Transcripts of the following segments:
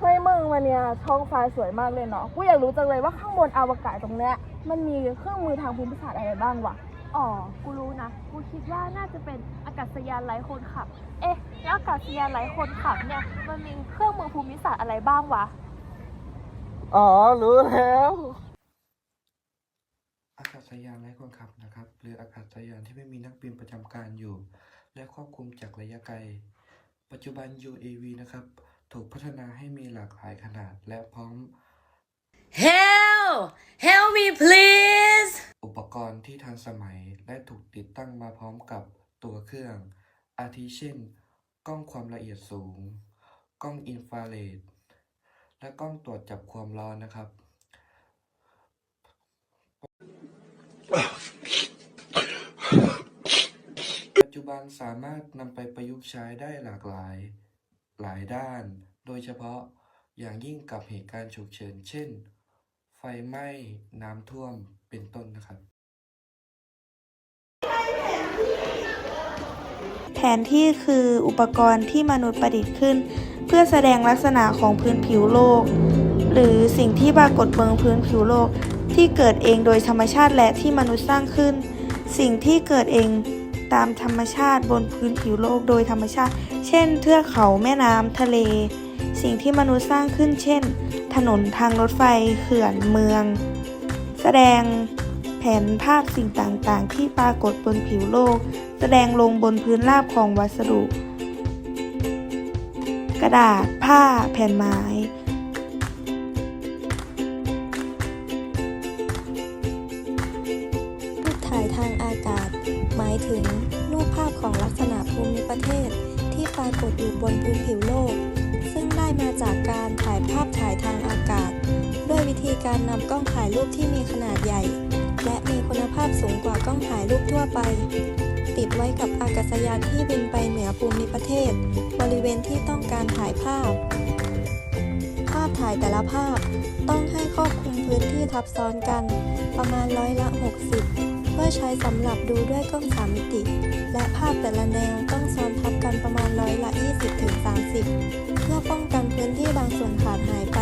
เฮ้ยมึงวันเนี้ยท้องฟ้าสวยมากเลยเนาะกูอยากรู้จังเลยว่าข้างบนอวกาศตรงเนี้ยมันมีเครื่องมือทางภูมิศาสตร์อะไรบ้างวะอ๋อ กูรู้นะ กูคิดว่าน่าจะเป็นอากาศยานไร้คนขับ เอ๊ะ แล้วอากาศยานไร้คนขับเนี่ย มันมีเครื่องมือภูมิศาสตร์อะไรบ้างวะ อ๋อ รู้แล้ว อากาศยานไร้คนขับนะครับ หรืออากาศยานที่ไม่มีนักบินประจำการอยู่ และควบคุมจากระยะไกล ปัจจุบัน UAV นะครับ ถูกพัฒนาให้มีหลากหลายขนาดและพร้อม Help! Help me, please! อุปกรณ์ที่ทันสมัยและถูกติดตั้งมาพร้อมกับตัวเครื่อง อาทิเช่น กล้องความละเอียดสูง กล้องอินฟราเรดและกล้องตรวจจับความร้อนนะครับ ปัจจุบันสามารถนำไปประยุกต์ใช้ได้หลากหลาย หลายด้าน โดยเฉพาะอย่างยิ่งกับเหตุการณ์ฉุกเฉิน เช่น ไฟไหม้ น้ำท่วม เป็นต้นนะครับ แผนที่คืออุปกรณ์ที่มนุษย์ประดิษฐ์ขึ้น เพื่อแสดงลักษณะของพื้นผิวโลก หรือสิ่งที่ปรากฏบนพื้นผิวโลกที่เกิดเองโดยธรรมชาติและที่มนุษย์สร้างขึ้น สิ่งที่เกิดเอง ตามธรรมชาติบนพื้นผิวโลกโดยธรรมชาติ เช่น เทือกเขาแม่น้ำทะเล สิ่งที่มนุษย์สร้างขึ้น เช่น ถนนทางรถไฟเขื่อนเมือง แสดงแผนภาพสิ่งต่างๆ ที่ปรากฏบนผิวโลก แสดงลงบนพื้นราบของวัสดุ กระดาษผ้าแผ่นไม้รูปถ่ายทางอากาศ หมายถึง ภาพของลักษณะภูมิประเทศที่ปรากฏอยู่บนพื้นผิวโลก ซึ่งได้มาจากการถ่ายภาพถ่ายทางอากาศ ด้วยวิธีการนำกล้องถ่ายรูปที่มีขนาดใหญ่ และมีคุณภาพสูงกว่ากล้องถ่ายรูปทั่วไป ติดไว้กับอากาศยานที่บินไปเหนือภูมิประเทศ บริเวณที่ต้องการถ่ายภาพ ภาพถ่ายแต่ละภาพต้องให้ครอบคลุมพื้นที่ทับซ้อนกัน ประมาณร้อยละ 60 ใช้สำหรับดูด้วยกล้องสามมิติ และภาพแต่ละแนวต้องซ้อนทับกันประมาณร้อยละ 20-30 เพื่อป้องกันพื้นที่บางส่วนขาดหายไป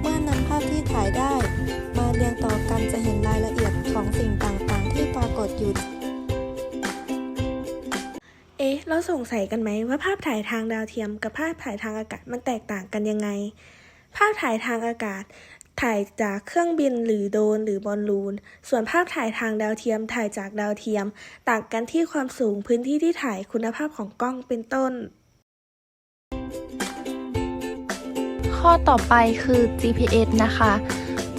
เมื่อนำภาพที่ถ่ายได้ มาเรียงต่อกันจะเห็นรายละเอียดของสิ่งต่างๆ ที่ปรากฏอยู่เอ๊ะ เราสงสัยกันไหมว่าภาพถ่ายทางดาวเทียมกับภาพถ่ายทางอากาศมันแตกต่างกันยังไง ภาพถ่ายทางอากาศ ถ่ายจากเครื่องบินหรือโดรนหรือบอลลูน ส่วนภาพถ่ายทางดาวเทียมถ่ายจากดาวเทียม ต่างกันที่ความสูงพื้นที่ที่ถ่ายคุณภาพของกล้องเป็นต้น ข้อต่อไปคือ GPS นะคะ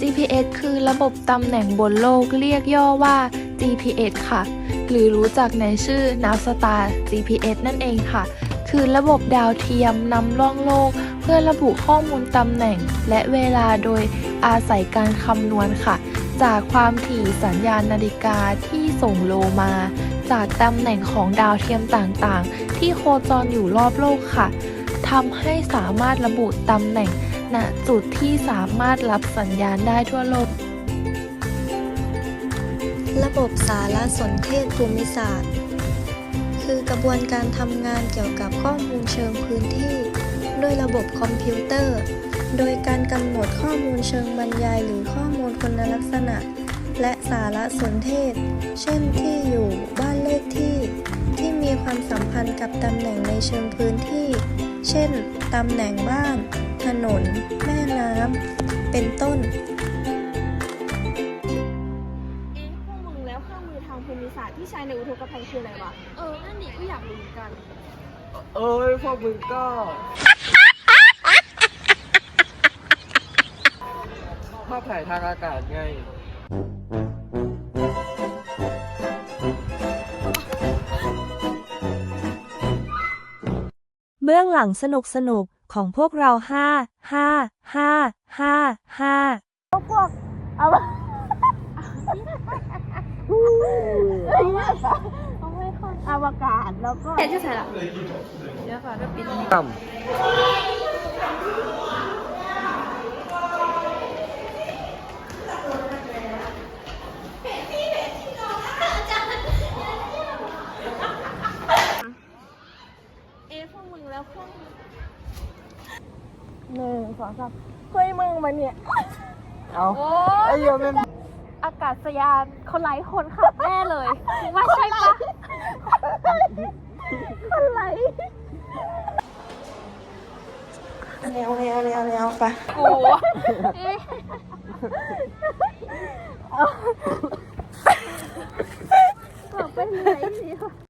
GPS คือระบบตำแหน่งบนโลกเรียกย่อว่า GPS ค่ะ หรือรู้จักในชื่อ Navstar GPS นั่นเองค่ะ คือระบบดาวเทียมนำล่องโลก เพื่อระบุข้อมูลตำแหน่งและเวลาโดย อาศัยการคำนวณค่ะ จากความถี่สัญญาณนาฬิกาที่ส่งโลมา จากตำแหน่งของดาวเทียมต่างๆ ที่โคจรอยู่รอบโลกค่ะทำให้สามารถระบุตำแหน่งณจุดที่สามารถรับสัญญาณได้ทั่วโลก ระบบสารสนเทศภูมิศาสตร์ คือกระบวนการทำงานเกี่ยวกับข้อมูลเชิงพื้นที่ ด้วยระบบคอมพิวเตอร์ โดยการกำหนดข้อมูลเชิงบรรยายหรือข้อมูลคุณลักษณะ และสารสนเทศ เช่นที่อยู่บ้านเลขที่ ที่มีความสัมพันธ์กับตำแหน่งในเชิงพื้นที่ เช่นตำแหน่งบ้าน ถนน แม่น้ำ เป็นต้นเอ๊ะพวกมึงแล้วเครื่องมือทางภูมิศาสตร์ที่ใช้ในอุทกภัยคืออะไรวะ เออ นั่นนี่ก็อยากรู้เหมือนกัน เอ้ยพวกมึงก็ ภาพถ่ายทางอากาศไง เบื้องหลังสนุกสนุกๆของพวกเราห้าห้าห้าห้าห้าก็พวกอวอวกาศแล้วก็ ต่เอ๊ะพวกมึงแล้วพวกหนึ่ง สองสามเฮ้ยมึงมาเนี่ยำเอาไอ้เหี้ยมันอากาศยานคนไร้คนขับแน่เลยว่าใช่ปะอะไรแนวแนวแนวแนวไปกูเอ๊ะต่อไปไหนดี